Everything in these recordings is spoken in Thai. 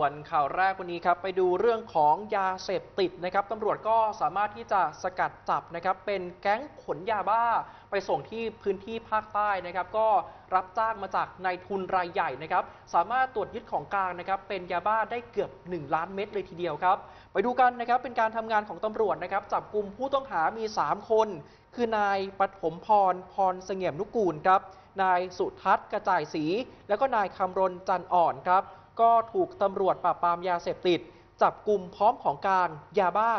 ส่วนข่าวแรกวันนี้ครับ ไปดูเรื่องของยาเสพติดนะครับตำรวจก็สามารถที่จะสกัดจับนะครับ เป็นแก๊งขนยาบ้า ไปส่งที่พื้นที่ภาคใต้นะครับ ก็รับจ้างมาจากนายทุนรายใหญ่นะครับ สามารถตรวจยึดของกลางนะครับ เป็นยาบ้าได้เกือบ 1 ล้านเม็ดเลยทีเดียวครับ ไปดูกันนะครับเป็นการทำงานของตำรวจนะครับ จับกลุ่มผู้ต้องหามี 3 คน คือนายปฐมพรพรเสงี่ยมนุกูลครับนายสุทัศน์กระจ่ายศรีแล้วก็นายคำรณจันอ่อนครับ ก็ถูกตำรวจปราบปรามยาเสพติด จับกลุ่มพร้อมของกลางยาบ้า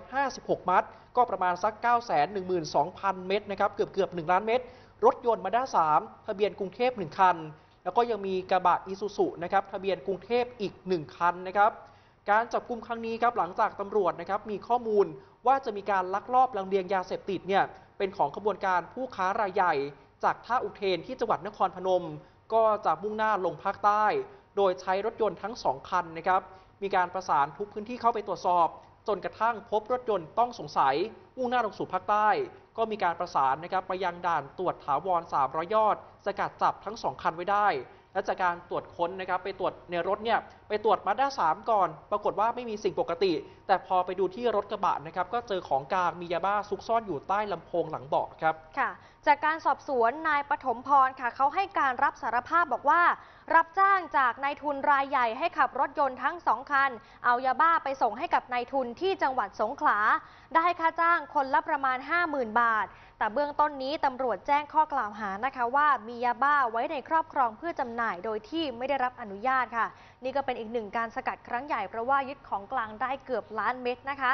456 มัด ก็ประมาณสัก 912,000 เม็ดนะครับ เกือบเกือบ1ล้านเม็ด รถยนต์มาด้า3ทะเบียนกรุงเทพ 1 คัน แล้วก็ยังมีกระบะอิซูซุนะครับ ทะเบียนกรุงเทพอีก 1 คันนะครับการจับกลุ่มครั้งนี้ครับหลังจากตำรวจนะครับมีข้อมูลว่าจะมีการลักลอบลำเลียงยาเสพติดเนี่ยเป็นของขบวนการผู้ค้ารายใหญ่ จากท่าอุเทนที่จังหวัดนครพนม ก็จะมุ่งหน้าลงภาคใต้ โดยใช้รถยนต์ทั้งสองคันนะครับ มีการประสานทุกพื้นที่เข้าไปตรวจสอบ จนกระทั่งพบรถยนต์ต้องสงสัยมุ่งหน้าลงสู่ภาคใต้ ก็มีการประสานนะครับไปยังด่านตรวจถาวร300ยอด สกัดจับทั้ง 2 คันไว้ได้ และจากการตรวจค้นนะครับไปตรวจในรถเนี่ยไปตรวจมาด้า3ก่อน ปรากฏว่าไม่มีสิ่งปกติ แต่พอไปดูที่รถกระบะนะครับก็เจอของกลางมียาบ้าซุกซ่อนอยู่ใต้ลำโพงหลังเบาะครับค่ะ จากการสอบสวนนายปฐมพรค่ะเขาให้การรับสารภาพบอกว่า รับจ้างจากนายทุนรายใหญ่ให้ขับรถยนต์ทั้งสองคัน เอายาบ้าไปส่งให้กับนายทุนที่จังหวัดสงขลาได้ค่าจ้างางคนละประมาณ 50,000 บาท แต่เบื้องต้นนี้ตำรวจแจ้งข้อกล่าวหานะคะว่ามียาบ้าไว้ในครอบครองเพื่อจำหน่ายโดยที่ไม่ได้รับอนุญาตค่ะ นี่ก็เป็นอีกหนึ่งการสกัดครั้งใหญ่เพราะว่ายึดของกลางได้เกือบล้านเม็ดนะคะ